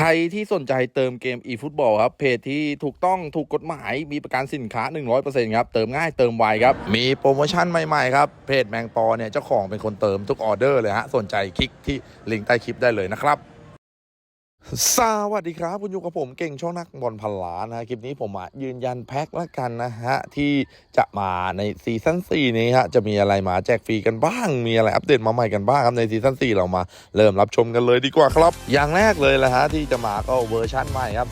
ใครที่สนใจเติมเกม eFootball ครับ เพจที่ถูกต้องถูกกฎหมาย มีประกันสินค้า 100%ครับ เติมง่ายเติมไวครับ มีโปรโมชั่นใหม่ ๆ ครับ เพจแมงปอเนี่ย เจ้าของเป็นคนเติมทุกออเดอร์เลยฮะ สนใจคลิกที่ลิงก์ใต้คลิปได้เลยนะครับ สวัสดีครับ คุณอยู่กับผมเก่งช่องนักบอลพันล้านนะฮะคลิปนี้ผมมายืนยันแพ็คละกันนะฮะ ที่จะมาในซีซั่น4นี้ฮะ จะมีอะไรมาแจกฟรีกันบ้าง มีอะไรอัปเดตมาใหม่กันบ้างครับในซีซั่น4เรามาเริ่มรับชมกันเลยดีกว่าครับ อย่างแรกเลยละฮะ ที่จะมาก็เวอร์ชั่นใหม่ครับ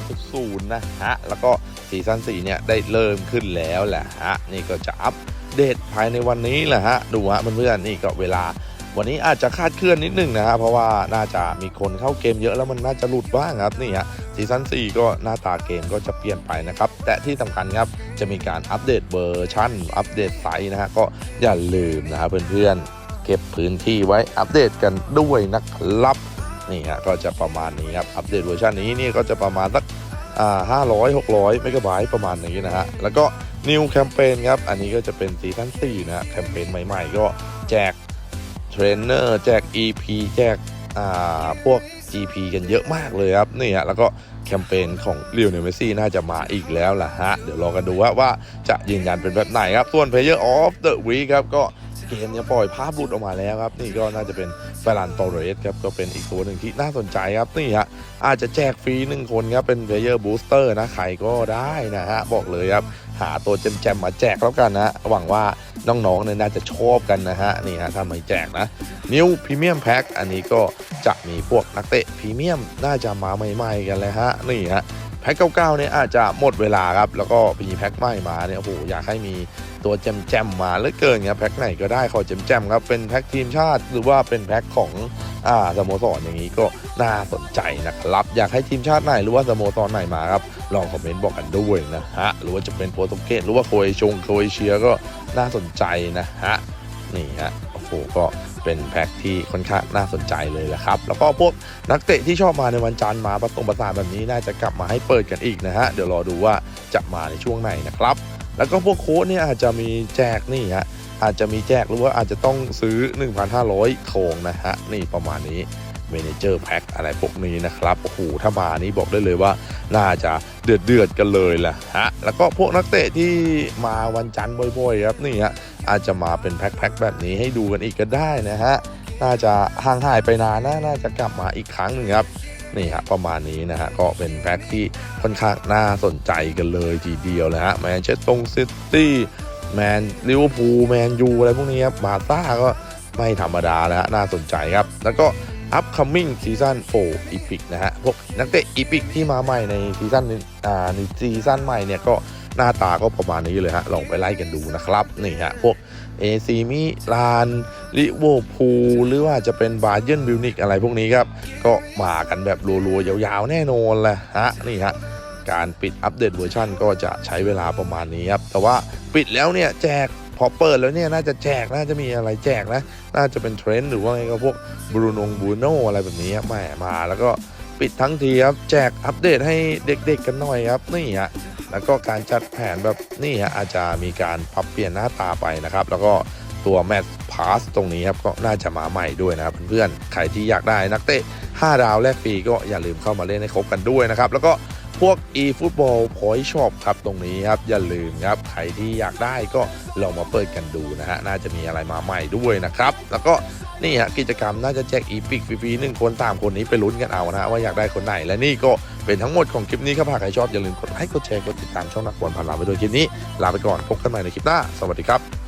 3.3.0 นะฮะ แล้วก็ซีซั่น4เนี่ยได้เริ่มขึ้นแล้วแหละฮะนี่ก็จะอัปเดตภายในวันนี้แหละฮะดูฮะเพื่อนๆนี่ก็เวลา วันนี้อาจจะคาดเคลื่อนนิดหนึงนะฮะเพราะว่าน่าจะมีคนเข้าเกมเยอะแล้วมันน่าจะหลุดบ้างครับนี่ฮะซีซั่น4ก็หน้าตาเกมก็จะเปลี่ยนไปนะครับแต่ที่สำคัญครับจะมีการอัปเดตเวอร์ชันอัปเดตไซส์นะฮะก็อย่าลืมนะฮะเพื่อนๆเก็บพื้นที่ไว้อัปเดตกันด้วยนะครับนี่ฮะก็จะประมาณนี้ครับอัปเดตเวอร์ชันนี้นี่ก็จะประมาณสักห้าร้อยหกร้อยเมกะไบต์ประมาณนี้นะฮะแล้วก็นิวแคมเปญครับอันนี้ก็จะเป็นซีซั่น4นะฮะแคมเปญใหม่ๆ ก็แจก เทรนเนอร์แจก EP แจกอ่าพวก GP กันเยอะมากเลยครับนี่ฮะแล้วก็แคมเปญของเรียวเนเมซี่น่าจะมาอีกแล้วล่ะฮะ เดี๋ยวรอกันดูว่าว่าจะยืนยันเป็นแบบไหนครับ ส่วน Player of the Week ครับก็เกมเนี่ยปล่อยภาพหลุดออกมาแล้วครับ นี่ก็น่าจะเป็นฟรานโตเรสครับ ก็เป็นอีกตัวหนึ่งที่น่าสนใจครับ นี่ฮะ อาจจะแจกฟรีหนึ่งคนครับ เป็น Player Booster นะ ใครก็ได้นะฮะ บอกเลยครับ หาตัวแจมๆมาแจกแล้วกันนะ หวังว่า น้องๆเนี่ยน่าจะชอบกันนะฮะนี่ฮะถ้าไม่แจกนะนิวพรีเมียมแพ็คอันนี้ก็จะมีพวกนักเตะพรีเมียมน่าจะมาใหม่ๆกันเลยฮะนี่ฮะแพ็คเก้าๆเนี่ยอาจจะหมดเวลาครับแล้วก็มีแพ็คใหม่มาเนี่ยโอ้โหอยากให้มีตัวแจมๆมาเหลือเกินครับแพ็คไหนก็ได้ขอแจมๆครับเป็นแพ็คทีมชาติหรือว่าเป็นแพ็คของ สโมสรออย่างนี้ก็น่าสนใจนะครับ อยากให้ทีมชาติไหนหรือว่าสโมสรไหนมาครับ ลองคอมเมนต์บอกกันด้วยนะฮะ หรือว่าจะเป็นโปรตุเกสหรือว่าโครเอชงโครเอเชียก็น่าสนใจนะฮะ นี่ฮะโอ้โหก็เป็นแพ็คที่ค่อนข้างน่าสนใจเลยแหละครับ แล้วก็พวกนักเตะที่ชอบมาในวันจันทร์มาประตงประสานแบบนี้น่าจะกลับมาให้เปิดกันอีกนะฮะ เดี๋ยวรอดูว่าจะมาในช่วงไหนนะครับ แล้วก็พวกโค้ดเนี่ยอาจจะมีแจกนี่ฮะ อาจจะมีแจกหรือว่าอาจจะต้องซื้อ 1,500โคงนะฮะนี่ประมาณนี้เมนเจอร์แพ็คอะไรพวกนี้นะครับโอ้โหถ้ามานี้บอกได้เลยว่า น่าจะเดือดเดือดกันเลยแหละฮะแล้วก็พวกนักเตะที่มาวันจันทร์บ่อยๆครับนี่ฮะอาจจะมาเป็นแพ็คๆแบบนี้ให้ดูกันอีกก็ได้นะฮะน่าจะห่างหายไปนานนะน่าจะกลับมาอีกครั้งหนึ่งครับนี่ฮะประมาณนี้นะฮะก็เป็นแพ็คที่ค่อนข้างน่าสนใจกันเลยทีเดียวนะฮะแมนเชสเตอร์ซิตี้ แมนลิเวอร์พูลแมนยูอะไรพวกนี้ครับบาร์ซ่าก็ไม่ธรรมดานะฮะน่าสนใจครับ แล้วก็ upcoming season 4 epic นะฮะพวกนักเตะ epic ที่มาใหม่ในซีซั่นอ่าในซีซั่นใหม่เนี่ยก็หน้าตาก็ประมาณนี้เลยฮะลองไปไล่กันดูนะครับนี่ฮะพวก AC มิลานลิเวอร์พูลหรือว่าจะเป็นบาเย r n นบิวนิกอะไรพวกนี้ครับ ก็มากันแบบรัวๆ ยาวๆ แน่นอนแหละฮะนี่ฮะการปิดอัปเดตเวอร์ชันก็จะใช้เวลาประมาณนี้ครับ แต่ว่า ปิดแล้วเนี่ยแจกพอเปิดแล้วเนี่ยน่าจะแจกน่าจะมีอะไรแจกนะ น่าจะเป็นเทรนด์หรือว่าไงก็พวกบรูนงบูโนอะไรแบบนี้แหมมาแล้วก็ปิดทั้งทีครับ แจกอัปเดตให้เด็กๆกันหน่อยครับนี่ฮะแล้วก็การจัดแผนแบบนี่ฮะอาจจะมีการปรับเปลี่ยนหน้าตาไปนะครับ แล้วก็ตัวแมตช์พาสตรงนี้ครับก็น่าจะมาใหม่ด้วยนะครับเพื่อนๆใครที่อยากได้นักเตะ5ดาวแลกฟรีก็อย่าลืมเข้ามาเล่นให้ครบกันด้วยนะครับแล้วก็ พวก e-football point shop ครับตรงนี้ครับ อย่าลืมครับ ใครที่อยากได้ก็ลองมาเปิดกันดูนะฮะ น่าจะมีอะไรมาใหม่ด้วยนะครับ แล้วก็นี่ฮะกิจกรรมน่าจะแจก e p i c ฟรีๆหนึ่งคนสามคนนี้ไปลุ้นกันเอานะฮะว่าอยากได้คนไหน และนี่ก็เป็นทั้งหมดของคลิปนี้ครับหากใครชอบอย่าลืมกดไลค์กดแชร์กดติดตามช่องนักบอลผ่านลาไปด้วยคลิปนี้ลาไปก่อนพบกันใหม่ในคลิปหน้า สวัสดีครับ